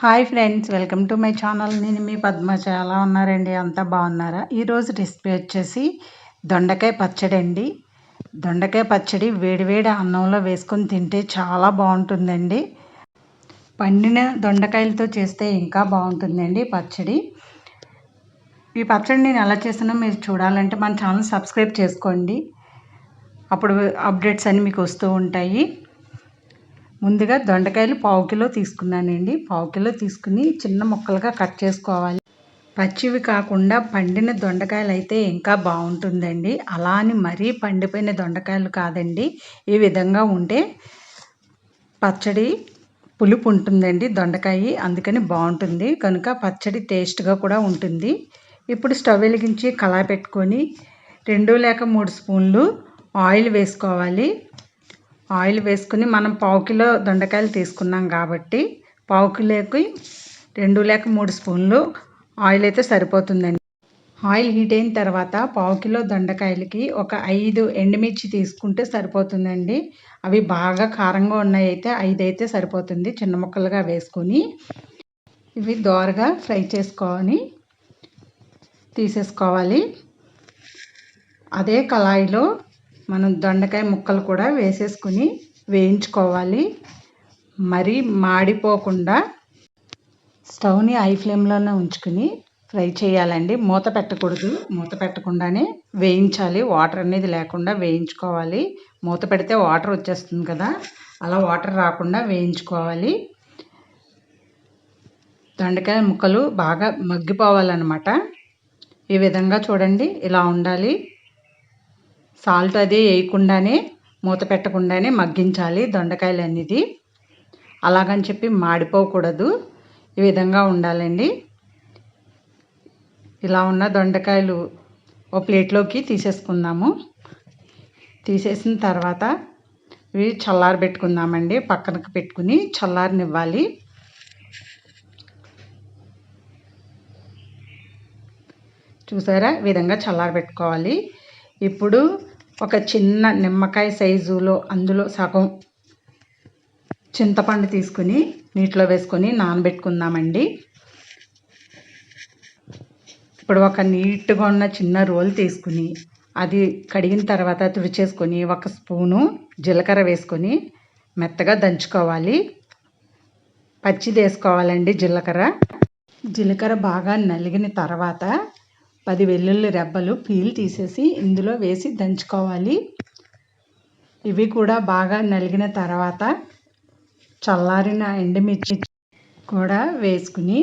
Hi friends welcome to my channel. నేను మీ పద్మజ ఎలా ఉన్నారండి? అంతా బాగున్నారా? ఈరోజు రెసిపీ వచ్చేసి దొండకాయ పచ్చడి అండి. దొండకాయ పచ్చడి వేడివేడి అన్నంలో వేసుకొని తింటే చాలా బాగుంటుందండి. పండిన దొండకాయలతో చేస్తే ఇంకా బాగుంటుందండి పచ్చడి. ఈ పచ్చడి నేను ఎలా చేసానో మీరు చూడాలంటే మన ఛానల్ సబ్స్క్రైబ్ చేసుకోండి. అప్పుడు అప్డేట్స్ అన్నీ మీకు వస్తూ ఉంటాయి. ముందుగా దొండకాయలు పావు కిలో తీసుకున్నానండి. పావు కిలో తీసుకుని చిన్న ముక్కలుగా కట్ చేసుకోవాలి. పచ్చివి కాకుండా పండిన దొండకాయలు అయితే ఇంకా బాగుంటుందండి. అలా అని మరీ పండిపోయిన దొండకాయలు కాదండి. ఈ విధంగా ఉంటే పచ్చడి పులుపు ఉంటుందండి దొండకాయ. అందుకని బాగుంటుంది. కనుక పచ్చడి టేస్ట్గా కూడా ఉంటుంది. ఇప్పుడు స్టవ్ వెలిగించి కళాయి పెట్టుకొని రెండు లేక మూడు స్పూన్లు ఆయిల్ వేసుకోవాలి. ఆయిల్ వేసుకుని మనం పావు కిలో దొండకాయలు తీసుకున్నాం కాబట్టి పావు కిలోకి రెండు లేక మూడు స్పూన్లు ఆయిల్ అయితే సరిపోతుందండి. ఆయిల్ హీట్ అయిన తర్వాత పావు కిలో దొండకాయలకి ఒక ఐదు ఎండుమిర్చి తీసుకుంటే సరిపోతుందండి. అవి బాగా కారంగా ఉన్నాయి అయితే ఐదు అయితే సరిపోతుంది చిన్న ముక్కలుగా వేసుకొని. ఇవి దోరగా ఫ్రై చేసుకొని తీసేసుకోవాలి. అదే కళాయిలో మనం దొండకాయ ముక్కలు కూడా వేసేసుకుని వేయించుకోవాలి. మరీ మాడిపోకుండా స్టవ్ని హై ఫ్లేమ్లోనే ఉంచుకుని ఫ్రై చేయాలండి. మూత పెట్టకూడదు. మూత పెట్టకుండానే వేయించాలి. వాటర్ అనేది లేకుండా వేయించుకోవాలి. మూత పెడితే వాటర్ వచ్చేస్తుంది కదా. అలా వాటర్ రాకుండా వేయించుకోవాలి. దొండకాయ ముక్కలు బాగా మగ్గిపోవాలన్నమాట. ఈ విధంగా చూడండి. ఇలా ఉండాలి. సాల్ట్ అది వేయకుండానే మూత పెట్టకుండానే మగ్గించాలి దొండకాయలు అనేది అలాగని చెప్పి మాడిపోకూడదు. ఈ విధంగా ఉండాలండి. ఇలా ఉన్న దొండకాయలు ఓ ప్లేట్లోకి తీసేసుకుందాము. తీసేసిన తర్వాత ఇవి చల్లారి పెట్టుకుందామండి. పక్కనకు పెట్టుకుని చల్లారనివ్వాలి. చూసారా? విధంగా చల్లారి పెట్టుకోవాలి. ఇప్పుడు ఒక చిన్న నిమ్మకాయ సైజులో అందులో సగం చింతపండు తీసుకుని నీటిలో వేసుకొని నానబెట్టుకుందామండి. ఇప్పుడు ఒక నీట్గా ఉన్న చిన్న రోల్ తీసుకుని అది కడిగిన తర్వాత తుడిచేసుకొని ఒక స్పూను జీలకర్ర వేసుకొని మెత్తగా దంచుకోవాలి. పచ్చిది వేసుకోవాలండి జీలకర్ర. జీలకర్ర బాగా నలిగిన తర్వాత పది వెల్లుల్లి రెబ్బలు పీల్ తీసేసి ఇందులో వేసి దంచుకోవాలి. ఇవి కూడా బాగా నలిగిన తర్వాత చల్లారిన ఎండుమిర్చి కూడా వేసుకుని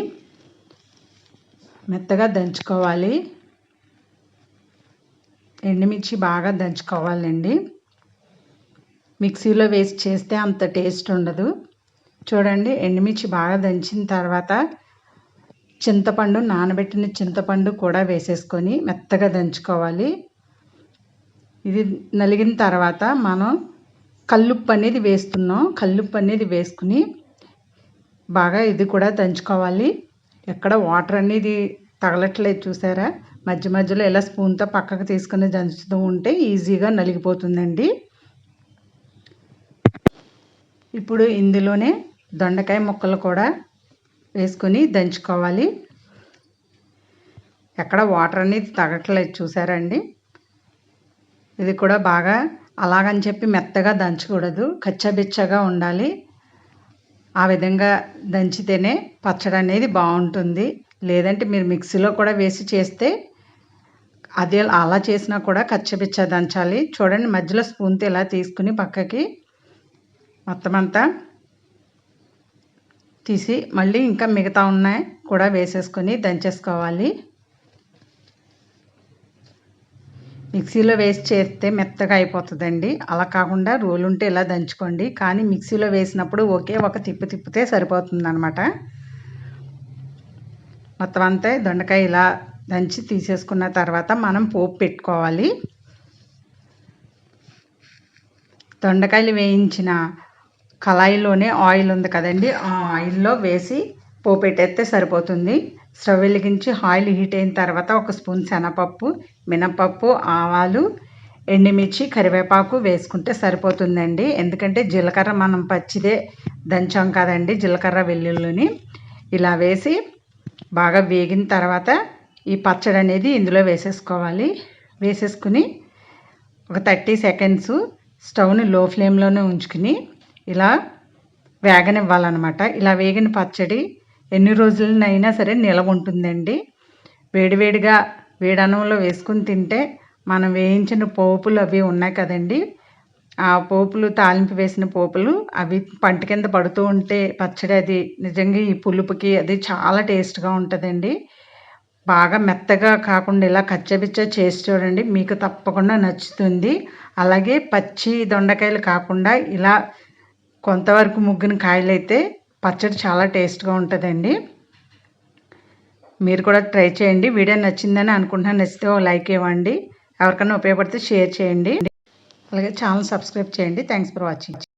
మెత్తగా దంచుకోవాలి. ఎండుమిర్చి బాగా దంచుకోవాలండి. మిక్సీలో వేసి చేస్తే అంత టేస్ట్ ఉండదు. చూడండి ఎండుమిర్చి బాగా దంచిన తర్వాత చింతపండు నానబెట్టిన చింతపండు కూడా వేసేసుకొని మెత్తగా దంచుకోవాలి. ఇది నలిగిన తర్వాత మనం కల్లుప్పు అనేది వేస్తున్నాం. కల్లుప్పు అనేది వేసుకుని బాగా ఇది కూడా దంచుకోవాలి. ఎక్కడ వాటర్ అనేది తగలట్లేదు చూసారా? మధ్య మధ్యలో ఇలా స్పూన్తో పక్కకు తీసుకుని దంచుతూ ఉంటే ఈజీగా నలిగిపోతుందండి. ఇప్పుడు ఇందులోనే దొండకాయ ముక్కలు కూడా వేసుకొని దంచుకోవాలి. ఎక్కడ వాటర్ అనేది తగట్లేదు చూసారండి? ఇది కూడా బాగా అలాగని చెప్పి మెత్తగా దంచకూడదు. కచ్చబిచ్చగా ఉండాలి. ఆ విధంగా దంచితేనే పచ్చడి అనేది బాగుంటుంది. లేదంటే మీరు మిక్సీలో కూడా వేసి చేస్తే అదే అలా చేసినా కూడా కచ్చబిచ్చ దంచాలి. చూడండి మధ్యలో స్పూన్తో ఇలా తీసుకుని పక్కకి మొత్తం అంతా తీసి మళ్ళీ ఇంకా మిగతా ఉన్నాయి కూడా వేసేసుకొని దంచేసుకోవాలి. మిక్సీలో వేసి చేస్తే మెత్తగా అయిపోతుందండి. అలా కాకుండా రోలు ఉంటే ఇలా దంచుకోండి. కానీ మిక్సీలో వేసినప్పుడు ఒకే ఒక తిప్పు తిప్పితే సరిపోతుంది అనమాట మొత్తం అంతా దొండకాయ ఇలా దంచి తీసేసుకున్న తర్వాత మనం పోపు పెట్టుకోవాలి. దొండకాయలు వేయించిన కళాయిలోనే ఆయిల్ ఉంది కదండి ఆ ఆయిల్లో వేసి పోపెట్టేస్తే సరిపోతుంది. స్టవ్ వెలిగించి ఆయిల్ హీట్ అయిన తర్వాత ఒక స్పూన్ శనగపప్పు మినపప్పు ఆవాలు ఎండుమిర్చి కరివేపాకు వేసుకుంటే సరిపోతుందండి. ఎందుకంటే జీలకర్ర మనం పచ్చిదే దంచాం కదండి జీలకర్ర వెల్లుల్లిని. ఇలా వేసి బాగా వేగిన తర్వాత ఈ పచ్చడి అనేది ఇందులో వేసేసుకోవాలి. వేసేసుకుని ఒక థర్టీ సెకండ్స్ స్టవ్ని లో ఫ్లేమ్లోనే ఉంచుకుని ఇలా వేగనివ్వాలన్నమాట. ఇలా వేగిన పచ్చడి ఎన్ని రోజులనైనా సరే నిలవ ఉంటుందండి. వేడివేడిగా వేడన్నంలో వేసుకుని తింటే మనం వేయించిన పోపులు అవి ఉన్నాయి కదండి. ఆ పోపులు తాలింపు వేసిన పోపులు అవి పంట కింద పడుతూ ఉంటే పచ్చడి అది నిజంగా ఈ పులుపుకి అది చాలా టేస్ట్గా ఉంటుందండి. బాగా మెత్తగా కాకుండా ఇలా కచ్చబిచ్చ చేసి చూడండి మీకు తప్పకుండా నచ్చుతుంది. అలాగే పచ్చి దొండకాయలు కాకుండా ఇలా కొంతవరకు ముగ్గిన కాయలు అయితే పచ్చడి చాలా టేస్ట్గా ఉంటుందండి. మీరు కూడా ట్రై చేయండి. వీడియో నచ్చిందని అనుకుంటున్నాను. నచ్చితే ఓ లైక్ ఇవ్వండి. ఎవరికైనా ఉపయోగపడితే షేర్ చేయండి. అలాగే ఛానల్ సబ్స్క్రైబ్ చేయండి. Thanks for watching.